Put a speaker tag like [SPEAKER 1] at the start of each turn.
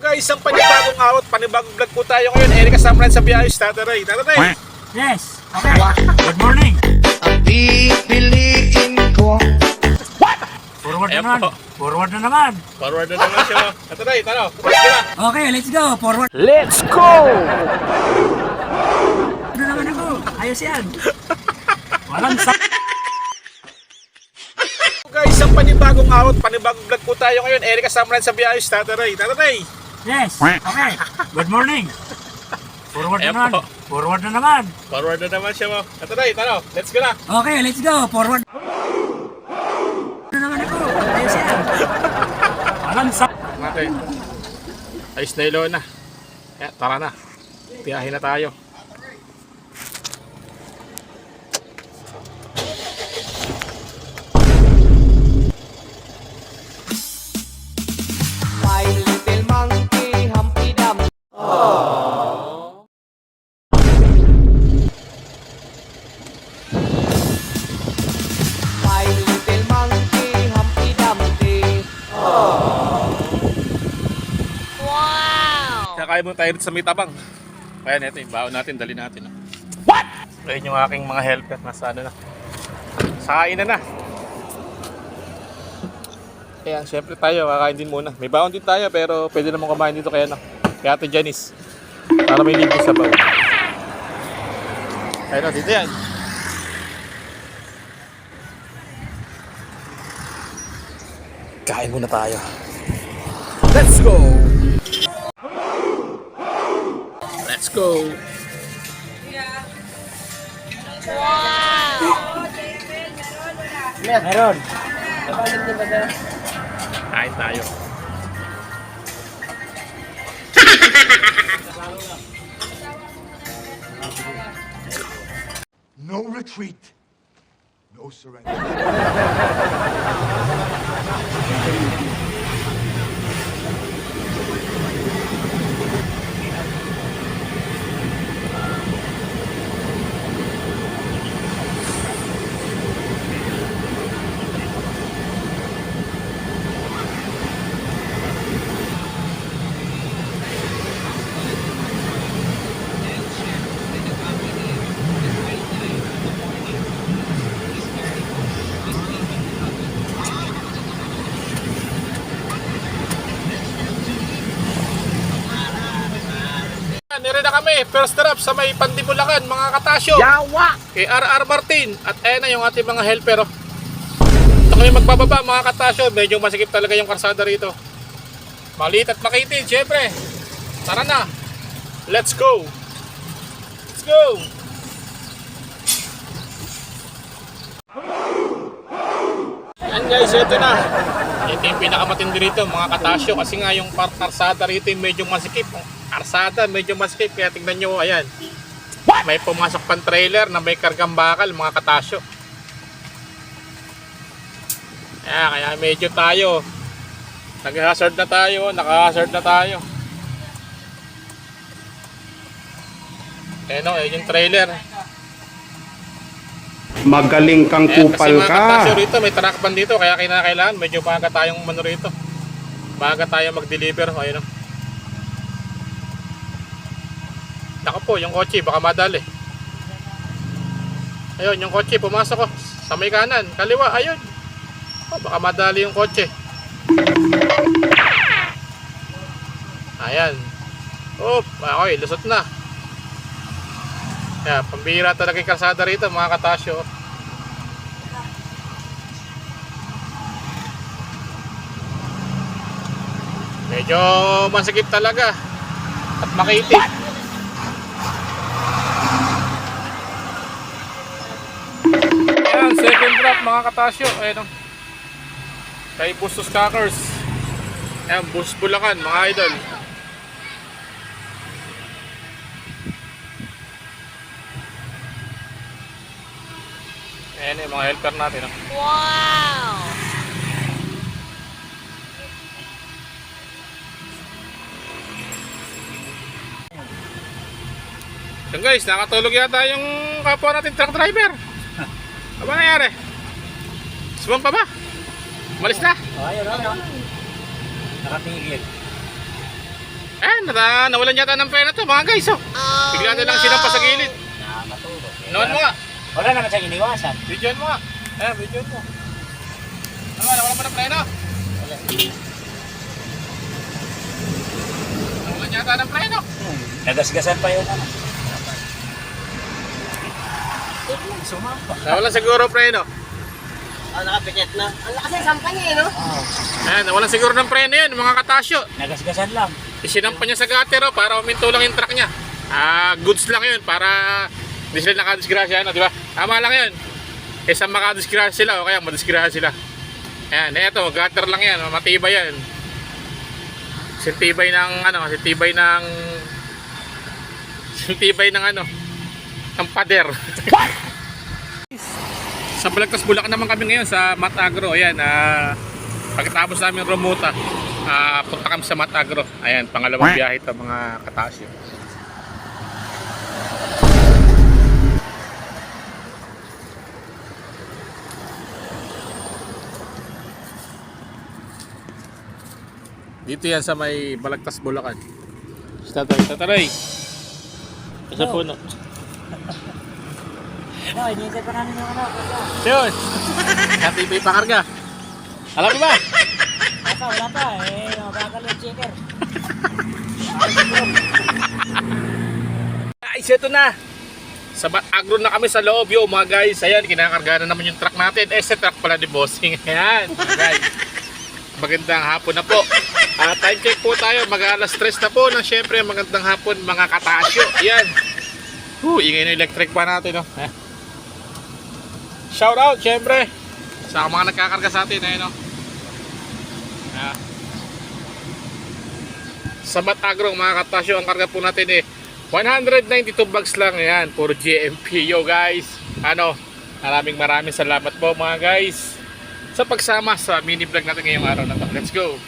[SPEAKER 1] guys, ang panibagong out, panibagong vlog po tayo ngayon. Erika Samran sa Biayos, Tataray. Tataray!
[SPEAKER 2] Yes. Okay. Good morning.
[SPEAKER 3] Pipiliin ko
[SPEAKER 2] Forward na
[SPEAKER 1] Ayan
[SPEAKER 2] naman.
[SPEAKER 1] po.
[SPEAKER 2] Forward na naman.
[SPEAKER 1] Forward na naman siya. Tataray. Sige na.
[SPEAKER 2] Okay, let's go. Forward
[SPEAKER 1] Let's go!
[SPEAKER 2] na naman ako. Ayos yan. Walang sa...
[SPEAKER 1] Guys, ang panibagong out, panibagong vlog po tayo ngayon. Erika Samran sa Biayos, Tataray. Tataray!
[SPEAKER 2] Yes. Okay. Good morning. Forward na
[SPEAKER 1] Ayan
[SPEAKER 2] naman.
[SPEAKER 1] po.
[SPEAKER 2] Forward na naman.
[SPEAKER 1] Forward na naman siya. Tataray, tano. Let's go na.
[SPEAKER 2] Okay, let's go. Forward na naman ako. Ayos yan. Walang sa...
[SPEAKER 1] Natin. Ayos na ilo na. Kaya, tara na. Biyahe na tayo. Kakain mo tayo sa may tabang. Ayan, ito yung baon natin, dali natin. oh. What? Ayan yung aking mga helper, nasa ano na. Sa kainan na. Ayan, syempre tayo, kakain din muna. May baon din tayo, pero pwede naman kumain dito kaya na. Kaya Ate Janice. Para may libre sa baon. Ayun, oh, dito yan. Kain muna tayo. Let's go! Let's go! Yeah. Wow.
[SPEAKER 2] Meron.
[SPEAKER 1] Kain tayo.
[SPEAKER 4] No retreat. No surrender.
[SPEAKER 1] Nire na kami, first drop sa may Pandibulacan, mga katasyo. Yawa! Kay RR Martin. At ayan na yung ating mga helper. Oh. Ito kami magbababa, mga katasyo. Medyo masikip talaga yung karsada rito. Maliit at makitid, syempre. Tara na. Let's go. Let's go. Ayan guys, ito na. Ito yung pinakamatindi rito mga katasyo kasi nga yung karsada rito yung medyo masikip. Ang Karsada medyo masikip kaya tingnan nyo, ayan. May pumasok pang trailer na may kargang bakal mga katasyo. Ayan, kaya medyo tayo. Nag-hazard na tayo, naka-hazard na tayo. Ayan o, ayan yung trailer.
[SPEAKER 5] Magaling kang
[SPEAKER 1] Ayan, kasi
[SPEAKER 5] kupal
[SPEAKER 1] katasyo
[SPEAKER 5] ka.
[SPEAKER 1] rito, may truck ban dito, kaya kinakailangan, medyo baga tayong mano rito. Baga tayo mag-deliver, ayun o. Nako po, yung kotse, baka madali. Ayun, yung kotse, pumasok ko. Sa may kanan, kaliwa, ayun. Oh, baka madali yung kotse. Ayan. Oh, okay, lusot na. Kaya, pambira talaga yung kalsada rito, mga katasyo. Medyo masikip talaga. At makiti. Mga katasyo. Ayan o. Kay Bustos Cockers. Ayan, Bus Bulacan mga idol. Ayan yung mga helper natin. Oh. So guys, nakatulog yata yung kapwa natin truck driver. Ano ba nangyari? Sumam pa ba? Malis na?
[SPEAKER 2] Oh, ayun, ayun. Nakatigil.
[SPEAKER 1] Ayan, na, nawalan yata ng pera to mga guys. Oh. Bigla na lang sinampa sa gilid.
[SPEAKER 2] Nakakatulog.
[SPEAKER 1] Noon mo nga.
[SPEAKER 2] Wala naman siyang iniwasan.
[SPEAKER 1] Videoan mo nga. Ayan, videoan mo. Ano ba, nawalan pa ng preno?
[SPEAKER 2] Wala.
[SPEAKER 1] Nawalan yata ng preno.
[SPEAKER 2] Hmm. Nagasgasan pa yun ano. Sumampa.
[SPEAKER 1] Nawalan siguro preno.
[SPEAKER 5] Ah, nakapikit na. Ang lakas ng sampa niya, eh, no?
[SPEAKER 2] Oh,
[SPEAKER 1] Ayan, nawalan siguro ng preno yun, mga katasyo.
[SPEAKER 2] nagasgasan lang.
[SPEAKER 1] Isinampa niya sa gutter oh, para uminto lang yung truck niya. Ah, goods lang yun para hindi sila nakadisgrasya, ano, di ba? Tama lang yun. Eh, sa makadisgrasya sila o kaya madisgrasya sila. Ayan, eto, gutter lang yan, matibay yan. Sintibay ng, ano, sintibay ng, sintibay ng, ano, ng pader. Sa Balagtas Bulacan naman kami ngayon sa Matagro. Ayan, ah, pagkatapos namin rumuta, ah, punta kami sa Matagro. Ayan, pangalawang biyahe ito mga katasyo. Dito yan sa may Balagtas Bulacan. Tatay, tatay. Sa puno.
[SPEAKER 2] No, iniisip pa namin yung ano.
[SPEAKER 1] Yun. Happy may pakarga. Alam mo ba?
[SPEAKER 2] Ata, wala pa. Eh, mabagal yung checker.
[SPEAKER 1] Guys, ito na. Sa agro na kami sa loob yo mga guys. Ayan, kinakarga na naman yung truck natin. Eh, sa truck pala ni Bossing. Ayan, mga guys. Magandang hapon na po. Ah, time check po tayo. Mag alas 3 na po. Nang syempre, magandang hapon mga katasyo. Ayan. Uh, ingay na electric pa natin. No? Eh. Shout out, syempre. Sa mga nagkakarga sa atin. Ayun, no? Ah. Sa Batagro, mga katasyo, ang karga po natin eh 192 bags lang yan. Puro GMP. Yo guys. Ano, maraming maraming salamat po mga guys sa pagsama sa mini vlog natin ngayong araw na to. Let's go.